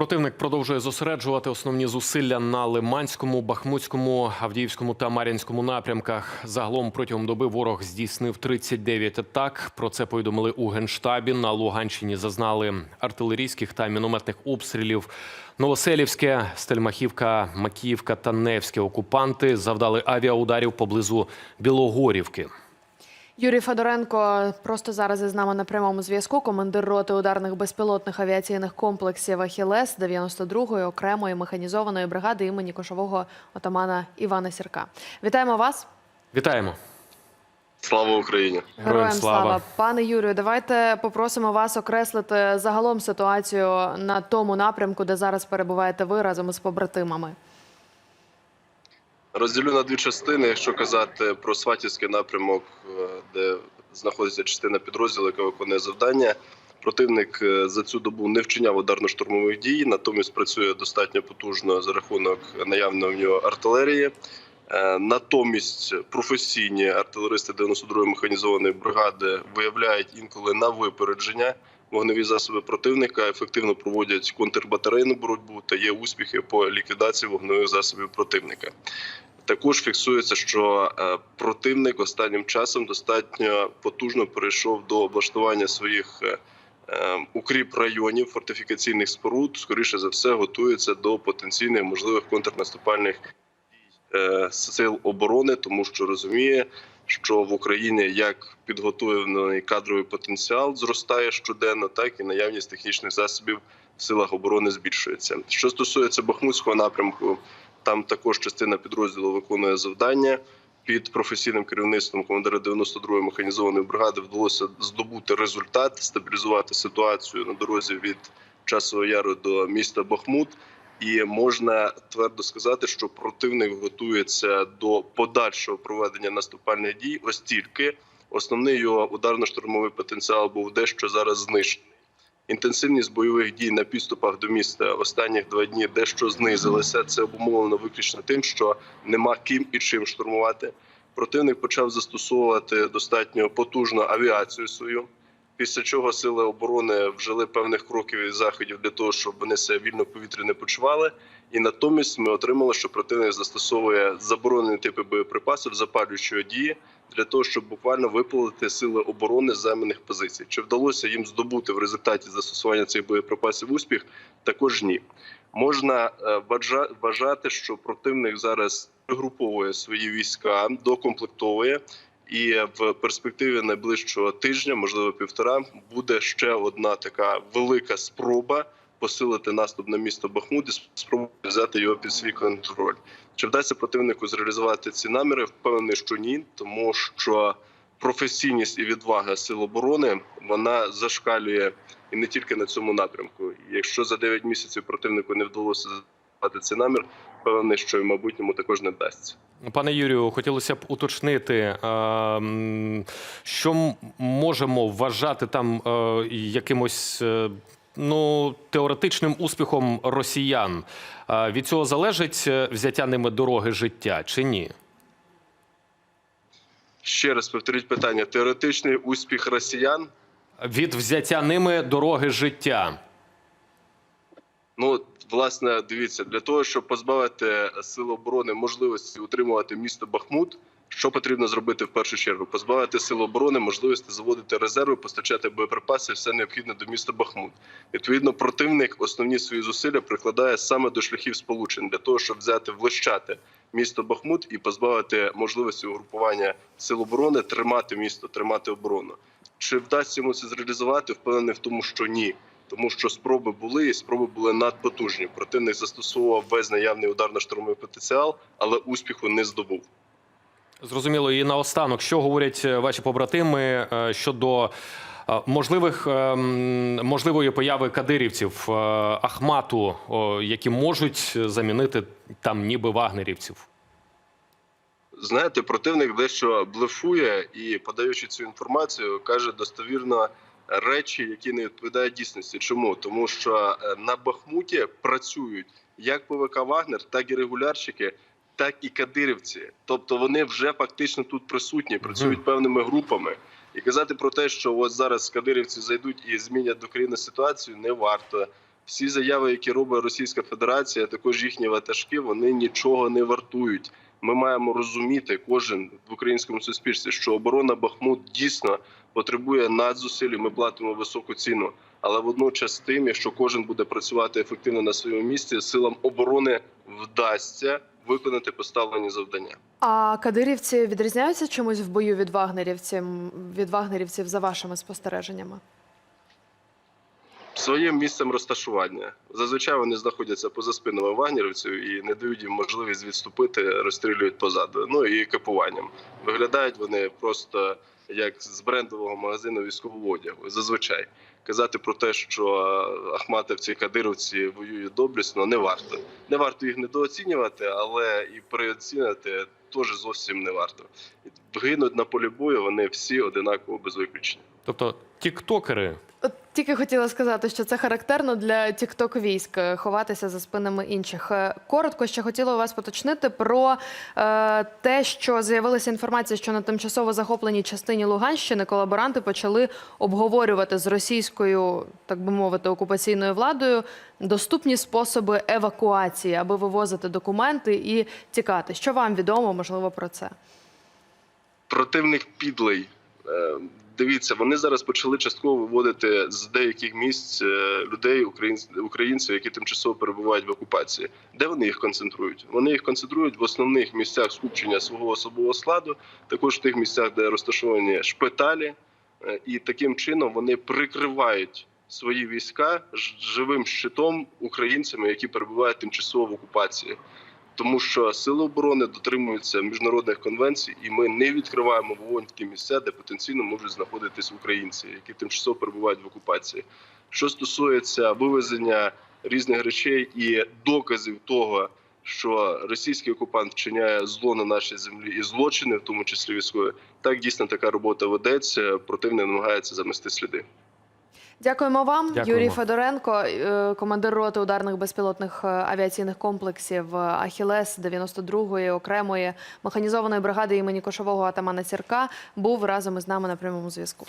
Противник продовжує зосереджувати основні зусилля на Лиманському, Бахмутському, Авдіївському та Мар'їнському напрямках. Загалом протягом доби ворог здійснив 39 атак. Про це повідомили у генштабі. На Луганщині зазнали артилерійських та мінометних обстрілів. Новоселівське, Стельмахівка, Макіївка та Невське окупанти завдали авіаударів поблизу Білогорівки. Юрій Федоренко просто зараз із нами на прямому зв'язку. Командир роти ударних безпілотних авіаційних комплексів Ахілес 92-ї окремої механізованої бригади імені кошового отамана Івана Сірка. Вітаємо вас. Вітаємо. Слава Україні! Героям слава. пане Юрію. Давайте попросимо вас окреслити загалом ситуацію на тому напрямку, де зараз перебуваєте ви разом із побратимами. Розділю на дві частини. Якщо казати про Сватівський напрямок, е, де знаходиться частина підрозділу, яка виконує завдання. Противник е, за цю добу не вчиняв ударно-штурмових дій, натомість працює достатньо потужно за рахунок наявної в нього артилерії. Е, Натомість професійні артилеристи 92-ї механізованої бригади виявляють інколи на випередження вогневі засоби противника, ефективно проводять контрбатарейну боротьбу та є успіхи по ліквідації вогневих засобів противника. Також фіксується, що е, противник останнім часом достатньо потужно перейшов до облаштування своїх е, е, укріп районів фортифікаційних споруд. Скоріше за все, готується до потенційних можливих контрнаступальних сил оборони, тому що розуміє, що в Україні як підготовлений кадровий потенціал зростає щоденно, так і наявність технічних засобів в силах оборони збільшується. Що стосується Бахмутського напрямку, там також частина підрозділу виконує завдання. Під професійним керівництвом командира 92-ї механізованої бригади вдалося здобути результат, стабілізувати ситуацію на дорозі від Часового Яру до міста Бахмут. І можна твердо сказати, що противник готується до подальшого проведення наступальних дій, ось тільки основний його ударно-штурмовий потенціал був дещо зараз знищений. Інтенсивність бойових дій на підступах до міста останніх два дні дещо знизилася. Це обумовлено виключно тим, що нема ким і чим штурмувати. Противник почав застосовувати достатньо потужну авіацію свою. Після чого сили оборони вжили певних кроків і заходів для того, щоб вони себе вільно в повітрі не почували. І натомість ми отримали, що противник застосовує заборонені типи боєприпасів запалюючої дії для того, щоб буквально випалити сили оборони з займаних позицій. Чи вдалося їм здобути в результаті застосування цих боєприпасів успіх? Також ні. Можна е, вважати, що противник зараз груповує свої війська, докомплектовує. І в перспективі найближчого тижня, можливо, півтора, буде ще одна така велика спроба посилити наступ на місто Бахмут і спробувати взяти його під свій контроль. Чи вдасться противнику зреалізувати ці наміри? Впевнений, що ні, тому що професійність і відвага сил оборони вона зашкалює і не тільки на цьому напрямку. Якщо за 9 місяців противнику не вдалося цей намір, впевнений, що і в майбутньому також не вдасться. Пане Юрію, хотілося б уточнити, е, що можемо вважати там е, якимось е, ну, теоретичним успіхом росіян. Від цього залежить взяття ними дороги життя чи ні? Ще раз повторіть питання: теоретичний успіх росіян. Від взяття ними дороги життя. Ну, власне, дивіться, для того, щоб позбавити сил оборони можливості утримувати місто Бахмут, що потрібно зробити в першу чергу? Позбавити сил оборони можливості заводити резерви, постачати боєприпаси, все необхідне до міста Бахмут. Відповідно, противник основні свої зусилля прикладає саме до шляхів сполучень для того, щоб взяти влощати місто Бахмут і позбавити можливості угрупування сил оборони, тримати місто, тримати оборону. Чи вдасться йому це зреалізувати? Впевнений в тому, що ні. Тому що спроби були, і спроби були надпотужні. Противник застосовував весь наявний ударно-штурмовий потенціал, але успіху не здобув. Зрозуміло, і наостанок, що говорять е, ваші побратими е, щодо е, можливих можливої появи кадирівців Ахмату, які можуть замінити там ніби вагнерівців? Знаєте, противник дещо блефує і, подаючи цю інформацію, каже достовірно речі, які не відповідають дійсності. Чому? Тому що е, на Бахмуті працюють як ПВК Вагнер, так і регулярщики, так і кадирівці. Тобто вони вже фактично тут присутні, працюють певними групами. І казати про те, що ось зараз кадирівці зайдуть і змінять докорінну ситуацію, не варто. всі заяви, які робить Російська Федерація, також їхні ватажки, вони нічого не вартують. Ми маємо розуміти кожен в українському суспільстві, що оборона Бахмут дійсно потребує надзусиль, Ми платимо високу ціну. Але водночас тим, якщо кожен буде працювати ефективно на своєму місці, силам оборони вдасться виконати поставлені завдання. А кадирівці відрізняються чимось в бою від вагнерівців, від вагнерівців за вашими спостереженнями? Своїм місцем розташування. Зазвичай вони знаходяться поза спинами вагнерівців і не дають їм можливість відступити, розстрілюють позаду. Ну і екіпуванням. Виглядають вони просто як з брендового магазину військового одягу. Зазвичай казати про те, що ахматовці, кадировці воюють доблісно, не варто. Не варто їх недооцінювати, але і переоцінювати теж зовсім не варто. Гинуть на полі бою вони всі одинаково без виключення. Тобто, тіктокери тільки хотіла сказати, що це характерно для тікток військ е, ховатися за спинами інших. Е, Коротко ще хотіла у вас поточнити про е, те, що з'явилася інформація, що на тимчасово захопленій частині Луганщини колаборанти почали обговорювати з російською, так би мовити, окупаційною владою доступні способи евакуації, аби вивозити документи і тікати. Що вам відомо, можливо, про це? противник підлий. Дивіться, вони зараз почали частково виводити з деяких місць е, людей, українців, які тимчасово перебувають в окупації. Де вони їх концентрують? Вони їх концентрують в основних місцях скупчення свого особового складу, також в тих місцях, де розташовані шпиталі, Е, і таким чином вони прикривають свої війська живим щитом українцями, які перебувають тимчасово в окупації тому що сили оборони дотримуються міжнародних конвенцій, і ми не відкриваємо вогонь ті місця, де потенційно можуть знаходитись українці, які тимчасово перебувають в окупації. Що стосується вивезення різних речей і доказів того, що російський окупант вчиняє зло на нашій землі і злочини, в тому числі військові, так дійсно така робота ведеться. Противник намагається замести сліди. Дякуємо вам, Дякуємо. Юрій Федоренко, е, командир роти ударних безпілотних е, авіаційних комплексів е, Ахілес 92-ї окремої механізованої бригади імені Кошового атамана Сірка був разом із нами на прямому зв'язку.